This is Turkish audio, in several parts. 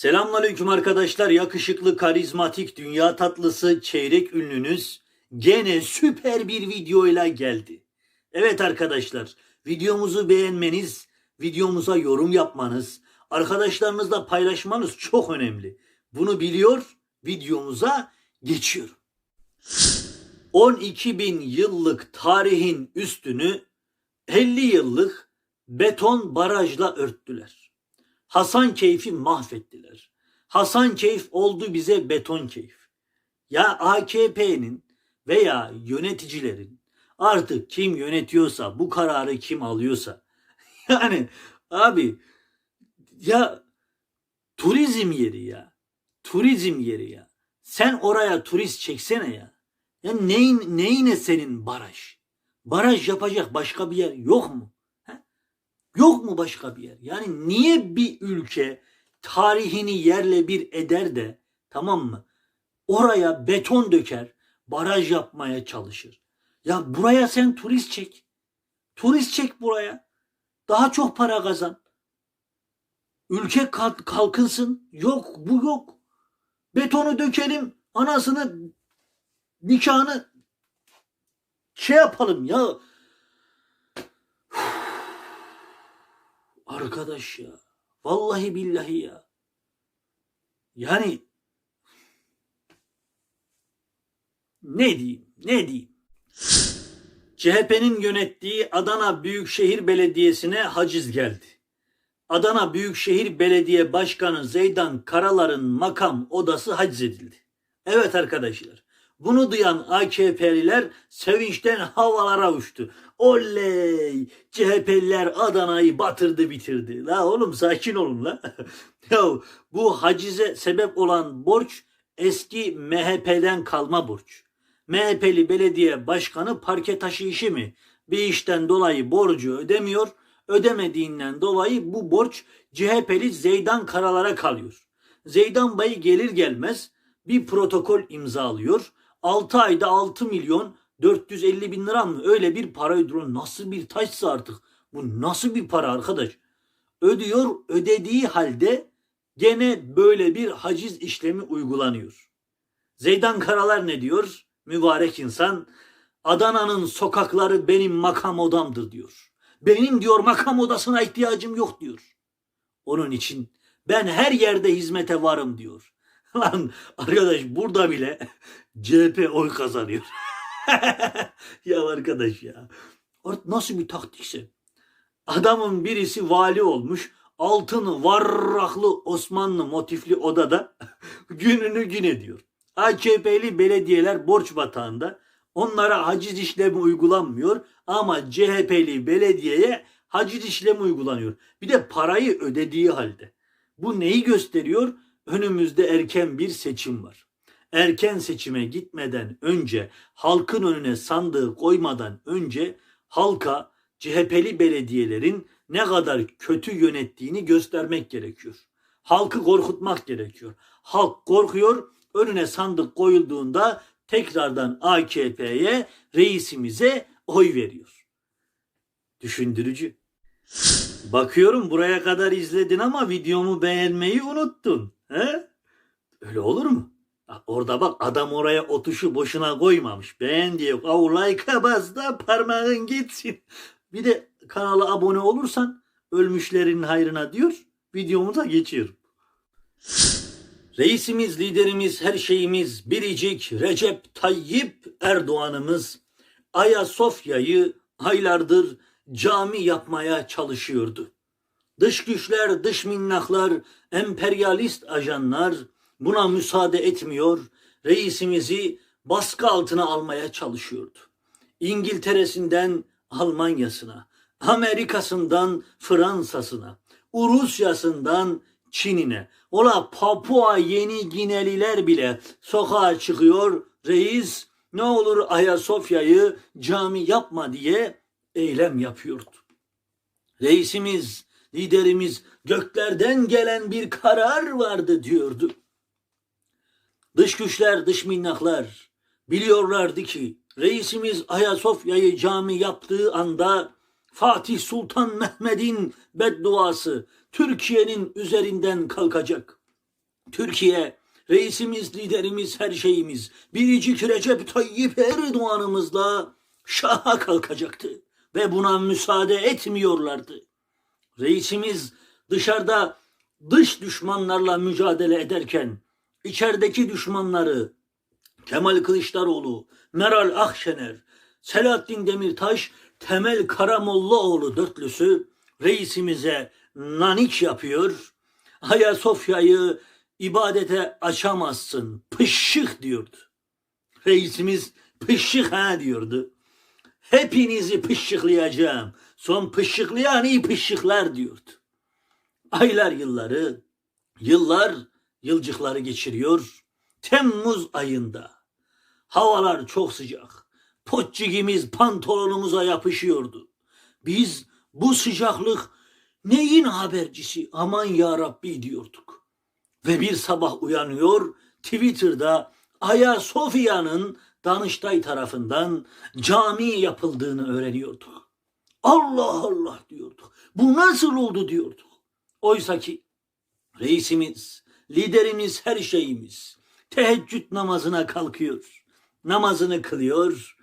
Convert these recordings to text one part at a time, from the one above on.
Selamünaleyküm arkadaşlar. Yakışıklı, karizmatik, dünya tatlısı, çeyrek ünlünüz gene süper bir videoyla geldi. Evet arkadaşlar, videomuzu beğenmeniz, videomuza yorum yapmanız, arkadaşlarınızla paylaşmanız çok önemli. Bunu biliyor, videomuza geçiyorum. 12 bin yıllık tarihin üstünü 50 yıllık beton barajla örttüler. Hasan Keyf'i mahvettiler. Hasan Keyf oldu bize beton keyif. Ya AKP'nin veya yöneticilerin artık kim yönetiyorsa bu kararı kim alıyorsa. Yani abi ya turizm yeri ya turizm yeri ya. Sen oraya turist çeksene ya. Ya neyin, neyine senin baraj? Baraj yapacak başka bir yer yok mu? Yok mu başka bir yer? Yani niye bir ülke tarihini yerle bir eder de tamam mı? Oraya beton döker, baraj yapmaya çalışır. Ya buraya sen turist çek. Turist çek buraya. Daha çok para kazan. Ülke kalk- kalkınsın. Yok bu yok. Betonu dökelim. Anasını nikahını şey yapalım ya. Arkadaş ya. Vallahi billahi ya. Yani ne diyeyim? Ne diyeyim? CHP'nin yönettiği Adana Büyükşehir Belediyesi'ne haciz geldi. Adana Büyükşehir Belediye Başkanı Zeydan Karalar'ın makam odası haciz edildi. Evet arkadaşlar. Bunu duyan AKP'liler sevinçten havalara uçtu. Oley! CHP'liler Adana'yı batırdı bitirdi. La oğlum sakin olun la. ya bu hacize sebep olan borç eski MHP'den kalma borç. MHP'li belediye başkanı parke taşı işi mi? Bir işten dolayı borcu ödemiyor. Ödemediğinden dolayı bu borç CHP'li Zeydan Karalar'a kalıyor. Zeydan Bey gelir gelmez bir protokol imzalıyor. 6 ayda 6 milyon 450 bin lira mı? Öyle bir para ödüyor. Nasıl bir taşsa artık. Bu nasıl bir para arkadaş? Ödüyor ödediği halde gene böyle bir haciz işlemi uygulanıyor. Zeydan Karalar ne diyor? Mübarek insan. Adana'nın sokakları benim makam odamdır diyor. Benim diyor makam odasına ihtiyacım yok diyor. Onun için ben her yerde hizmete varım diyor. Lan arkadaş burada bile CHP oy kazanıyor. ya arkadaş ya. Nasıl bir taktikse. Adamın birisi vali olmuş. Altın varraklı Osmanlı motifli odada gününü gün ediyor. AKP'li belediyeler borç batağında. Onlara haciz işlemi uygulanmıyor ama CHP'li belediyeye haciz işlemi uygulanıyor. Bir de parayı ödediği halde. Bu neyi gösteriyor? Önümüzde erken bir seçim var erken seçime gitmeden önce halkın önüne sandığı koymadan önce halka CHP'li belediyelerin ne kadar kötü yönettiğini göstermek gerekiyor. Halkı korkutmak gerekiyor. Halk korkuyor, önüne sandık koyulduğunda tekrardan AKP'ye, reisimize oy veriyor. Düşündürücü. Bakıyorum buraya kadar izledin ama videomu beğenmeyi unuttun. He? Öyle olur mu? Orada bak adam oraya o tuşu boşuna koymamış. Beğen diye av like'a bas da parmağın gitsin. Bir de kanala abone olursan ölmüşlerin hayrına diyor. Videomuza geçiyorum. Reisimiz, liderimiz, her şeyimiz biricik Recep Tayyip Erdoğan'ımız Ayasofya'yı aylardır cami yapmaya çalışıyordu. Dış güçler, dış minnaklar, emperyalist ajanlar, buna müsaade etmiyor, reisimizi baskı altına almaya çalışıyordu. İngiltere'sinden Almanya'sına, Amerika'sından Fransa'sına, Rusya'sından Çin'ine, ola Papua Yeni Gineliler bile sokağa çıkıyor, reis ne olur Ayasofya'yı cami yapma diye eylem yapıyordu. Reisimiz, liderimiz göklerden gelen bir karar vardı diyordu. Dış güçler, dış minnaklar biliyorlardı ki reisimiz Ayasofya'yı cami yaptığı anda Fatih Sultan Mehmet'in bedduası Türkiye'nin üzerinden kalkacak. Türkiye, reisimiz, liderimiz, her şeyimiz, biricik Recep Tayyip Erdoğan'ımızla şaha kalkacaktı. Ve buna müsaade etmiyorlardı. Reisimiz dışarıda dış düşmanlarla mücadele ederken içerideki düşmanları Kemal Kılıçdaroğlu, Meral Akşener, Selahattin Demirtaş, Temel Karamollaoğlu dörtlüsü reisimize nanik yapıyor. Ayasofya'yı ibadete açamazsın. Pışık diyordu. Reisimiz pışık ha diyordu. Hepinizi pışıklayacağım. Son pışıklayan iyi pışıklar diyordu. Aylar yılları, yıllar yılcıkları geçiriyor. Temmuz ayında havalar çok sıcak. Potçigimiz pantolonumuza yapışıyordu. Biz bu sıcaklık neyin habercisi aman ya Rabbi diyorduk. Ve bir sabah uyanıyor Twitter'da Ayasofya'nın Danıştay tarafından cami yapıldığını öğreniyorduk. Allah Allah diyorduk. Bu nasıl oldu diyorduk. Oysa ki reisimiz, liderimiz, her şeyimiz teheccüd namazına kalkıyor. Namazını kılıyor.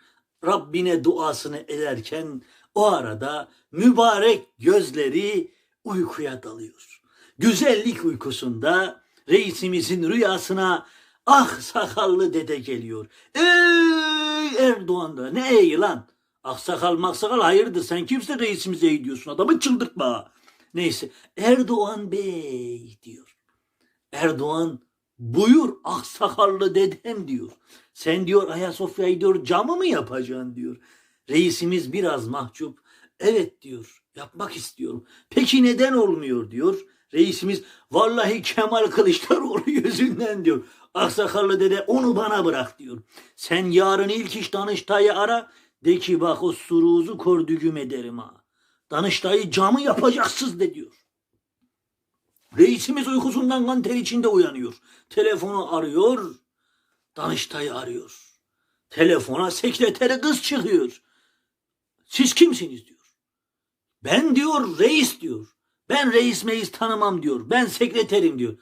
Rabbine duasını ederken o arada mübarek gözleri uykuya dalıyor. Güzellik uykusunda reisimizin rüyasına ah sakallı dede geliyor. Ey Erdoğan da ne ey lan? Aksakal maksakal hayırdır sen kimse reisimize ey diyorsun adamı çıldırtma. Neyse Erdoğan Bey diyor. Erdoğan buyur aksakallı dedem diyor. Sen diyor Ayasofya'yı diyor camı mı yapacaksın diyor. Reisimiz biraz mahcup. Evet diyor yapmak istiyorum. Peki neden olmuyor diyor. Reisimiz vallahi Kemal Kılıçdaroğlu yüzünden diyor. Aksakallı dede onu bana bırak diyor. Sen yarın ilk iş Danıştay'ı ara. De ki bak o suruzu kordügüm ederim ha. Danıştay'ı camı yapacaksınız de diyor. Reisimiz uykusundan kan ter içinde uyanıyor. Telefonu arıyor. Danıştay'ı arıyor. Telefona sekreteri kız çıkıyor. Siz kimsiniz diyor. Ben diyor reis diyor. Ben reis meis tanımam diyor. Ben sekreterim diyor.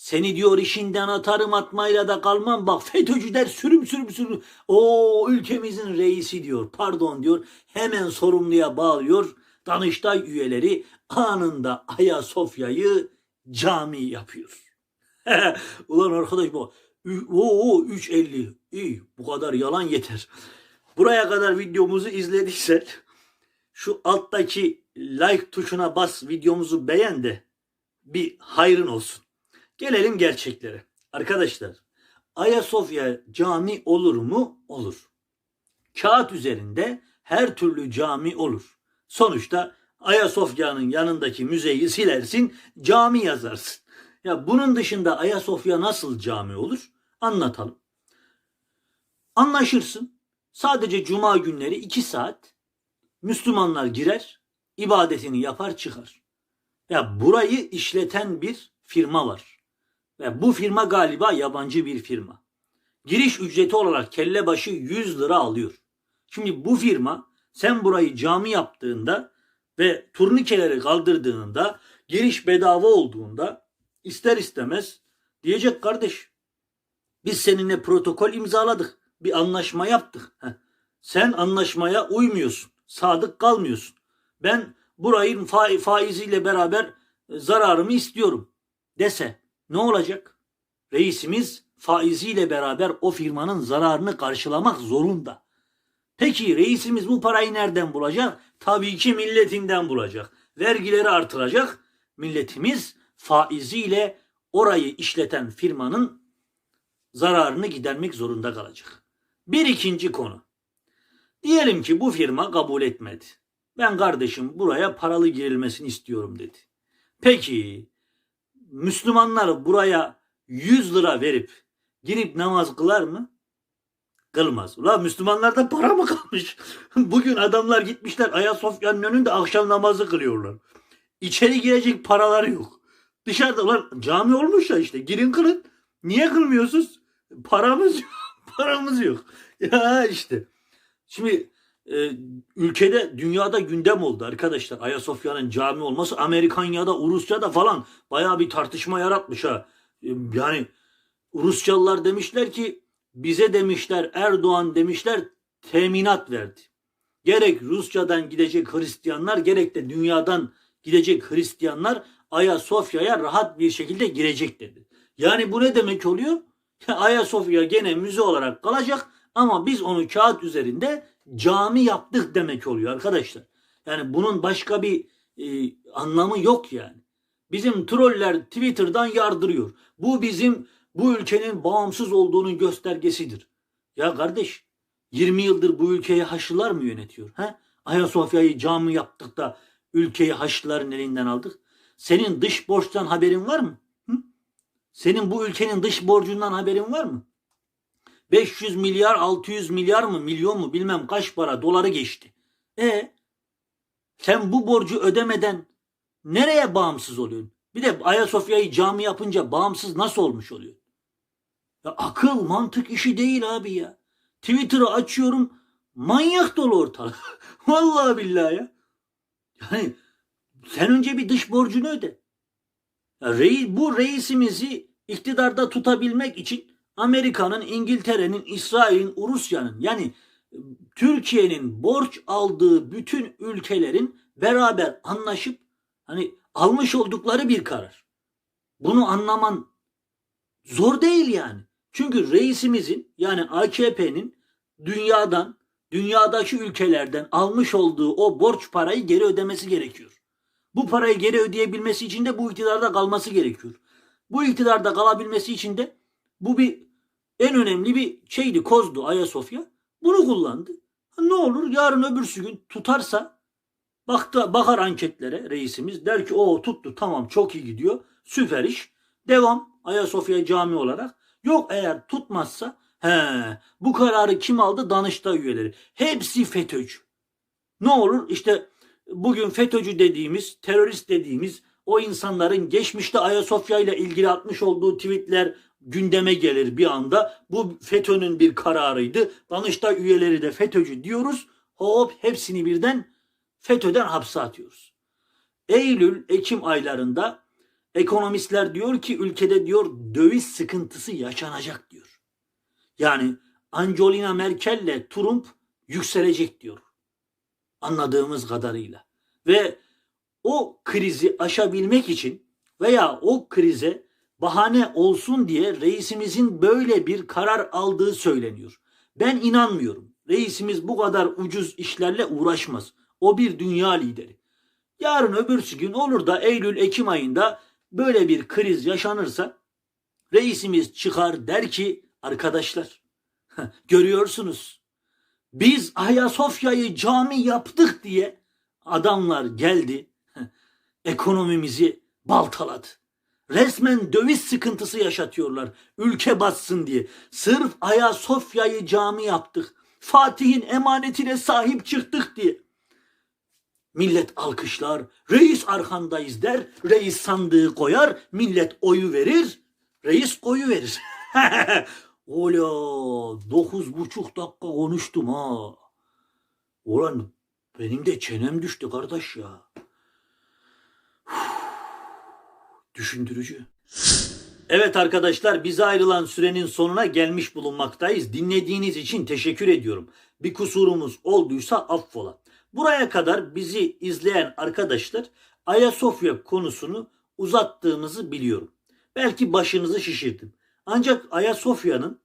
Seni diyor işinden atarım atmayla da kalmam. Bak FETÖ'cüler sürüm sürüm sürüm. O ülkemizin reisi diyor. Pardon diyor. Hemen sorumluya bağlıyor. Danıştay üyeleri anında Ayasofya'yı cami yapıyor. Ulan arkadaş bu. Oo 3.50. İyi bu kadar yalan yeter. Buraya kadar videomuzu izlediysen şu alttaki like tuşuna bas videomuzu beğen de bir hayrın olsun. Gelelim gerçeklere. Arkadaşlar Ayasofya cami olur mu? Olur. Kağıt üzerinde her türlü cami olur. Sonuçta Ayasofya'nın yanındaki müzeyi silersin, cami yazarsın. Ya bunun dışında Ayasofya nasıl cami olur? Anlatalım. Anlaşırsın. Sadece cuma günleri iki saat Müslümanlar girer, ibadetini yapar çıkar. Ya burayı işleten bir firma var. Ve bu firma galiba yabancı bir firma. Giriş ücreti olarak kelle başı 100 lira alıyor. Şimdi bu firma sen burayı cami yaptığında ve turnikeleri kaldırdığında giriş bedava olduğunda ister istemez diyecek kardeş biz seninle protokol imzaladık. Bir anlaşma yaptık. Heh. Sen anlaşmaya uymuyorsun. Sadık kalmıyorsun. Ben burayın fa- faiziyle beraber e, zararımı istiyorum dese ne olacak? Reisimiz faiziyle beraber o firmanın zararını karşılamak zorunda. Peki reisimiz bu parayı nereden bulacak? Tabii ki milletinden bulacak. Vergileri artıracak. Milletimiz faiziyle orayı işleten firmanın zararını gidermek zorunda kalacak. Bir ikinci konu. Diyelim ki bu firma kabul etmedi. Ben kardeşim buraya paralı girilmesini istiyorum dedi. Peki Müslümanlar buraya 100 lira verip girip namaz kılar mı? Kılmaz. Ulan Müslümanlarda para mı kalmış? Bugün adamlar gitmişler Ayasofya'nın önünde akşam namazı kılıyorlar. İçeri girecek paraları yok. Dışarıda ulan cami olmuş ya işte girin kılın. Niye kılmıyorsunuz? Paramız yok. Paramız yok. Ya işte. Şimdi e, ülkede dünyada gündem oldu arkadaşlar. Ayasofya'nın cami olması Amerikanya'da, Rusya'da falan bayağı bir tartışma yaratmış ha. Yani Rusyalılar demişler ki bize demişler Erdoğan demişler teminat verdi. Gerek Rusya'dan gidecek Hristiyanlar gerek de dünyadan gidecek Hristiyanlar Ayasofya'ya rahat bir şekilde girecek dedi. Yani bu ne demek oluyor? Ayasofya gene müze olarak kalacak ama biz onu kağıt üzerinde cami yaptık demek oluyor arkadaşlar. Yani bunun başka bir e, anlamı yok yani. Bizim troller Twitter'dan yardırıyor. Bu bizim bu ülkenin bağımsız olduğunun göstergesidir. Ya kardeş 20 yıldır bu ülkeyi Haçlılar mı yönetiyor? He? Ayasofya'yı cami yaptık da ülkeyi Haçlıların elinden aldık. Senin dış borçtan haberin var mı? Hı? Senin bu ülkenin dış borcundan haberin var mı? 500 milyar, 600 milyar mı, milyon mu bilmem kaç para doları geçti. E sen bu borcu ödemeden nereye bağımsız oluyorsun? Bir de Ayasofya'yı cami yapınca bağımsız nasıl olmuş oluyor? Ya akıl, mantık işi değil abi ya. Twitter'ı açıyorum, manyak dolu ortalık. Vallahi billahi ya. Yani sen önce bir dış borcunu öde. Ya rei, bu reisimizi iktidarda tutabilmek için Amerika'nın, İngiltere'nin, İsrail'in, Rusya'nın yani Türkiye'nin borç aldığı bütün ülkelerin beraber anlaşıp hani almış oldukları bir karar. Bunu anlaman zor değil yani. Çünkü reisimizin yani AKP'nin dünyadan, dünyadaki ülkelerden almış olduğu o borç parayı geri ödemesi gerekiyor. Bu parayı geri ödeyebilmesi için de bu iktidarda kalması gerekiyor. Bu iktidarda kalabilmesi için de bu bir en önemli bir şeydi, kozdu Ayasofya. Bunu kullandı. Ne olur yarın öbürsü gün tutarsa baktı, bakar anketlere reisimiz. Der ki o tuttu tamam çok iyi gidiyor. Süper iş. Devam Ayasofya cami olarak. Yok eğer tutmazsa he bu kararı kim aldı? Danıştay üyeleri. Hepsi FETÖ'cü. Ne olur işte bugün FETÖ'cü dediğimiz terörist dediğimiz o insanların geçmişte Ayasofya ile ilgili atmış olduğu tweetler gündeme gelir bir anda. Bu FETÖ'nün bir kararıydı. Danıştay üyeleri de FETÖ'cü diyoruz. Hop hepsini birden FETÖ'den hapse atıyoruz. Eylül, Ekim aylarında ekonomistler diyor ki ülkede diyor döviz sıkıntısı yaşanacak diyor. Yani Angelina Merkel'le Trump yükselecek diyor. Anladığımız kadarıyla. Ve o krizi aşabilmek için veya o krize bahane olsun diye reisimizin böyle bir karar aldığı söyleniyor. Ben inanmıyorum. Reisimiz bu kadar ucuz işlerle uğraşmaz. O bir dünya lideri. Yarın öbürsü gün olur da Eylül-Ekim ayında böyle bir kriz yaşanırsa reisimiz çıkar der ki arkadaşlar görüyorsunuz biz Ayasofya'yı cami yaptık diye adamlar geldi ekonomimizi baltaladı. Resmen döviz sıkıntısı yaşatıyorlar. Ülke batsın diye. Sırf Ayasofya'yı cami yaptık. Fatih'in emanetine sahip çıktık diye. Millet alkışlar, reis arkandayız der, reis sandığı koyar, millet oyu verir, reis koyu verir. Ola dokuz buçuk dakika konuştum ha. Ulan benim de çenem düştü kardeş ya. Düşündürücü. Evet arkadaşlar bize ayrılan sürenin sonuna gelmiş bulunmaktayız. Dinlediğiniz için teşekkür ediyorum. Bir kusurumuz olduysa affola. Buraya kadar bizi izleyen arkadaşlar Ayasofya konusunu uzattığımızı biliyorum. Belki başınızı şişirdim. Ancak Ayasofya'nın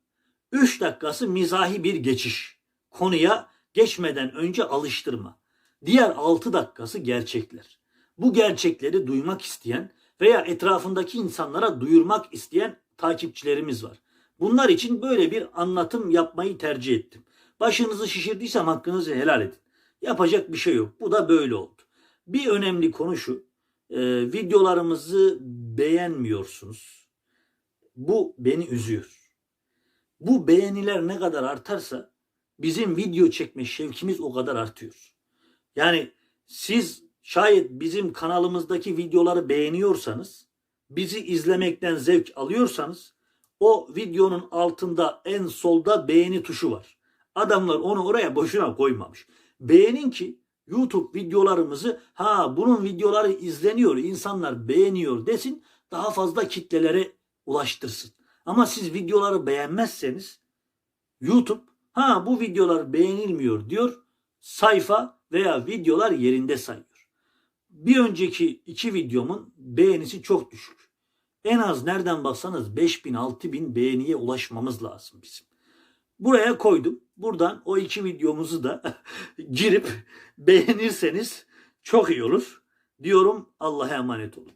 3 dakikası mizahi bir geçiş. Konuya geçmeden önce alıştırma. Diğer 6 dakikası gerçekler. Bu gerçekleri duymak isteyen veya etrafındaki insanlara duyurmak isteyen takipçilerimiz var. Bunlar için böyle bir anlatım yapmayı tercih ettim. Başınızı şişirdiysem hakkınızı helal edin. Yapacak bir şey yok. Bu da böyle oldu. Bir önemli konu şu. E, videolarımızı beğenmiyorsunuz. Bu beni üzüyor. Bu beğeniler ne kadar artarsa bizim video çekme şevkimiz o kadar artıyor. Yani siz şayet bizim kanalımızdaki videoları beğeniyorsanız, bizi izlemekten zevk alıyorsanız o videonun altında en solda beğeni tuşu var. Adamlar onu oraya boşuna koymamış. Beğenin ki YouTube videolarımızı ha bunun videoları izleniyor, insanlar beğeniyor desin daha fazla kitlelere ulaştırsın. Ama siz videoları beğenmezseniz YouTube ha bu videolar beğenilmiyor diyor. Sayfa veya videolar yerinde sayıyor. Bir önceki iki videomun beğenisi çok düşük. En az nereden baksanız 5000 6000 beğeniye ulaşmamız lazım bizim. Buraya koydum. Buradan o iki videomuzu da girip beğenirseniz çok iyi olur. Diyorum Allah'a emanet olun.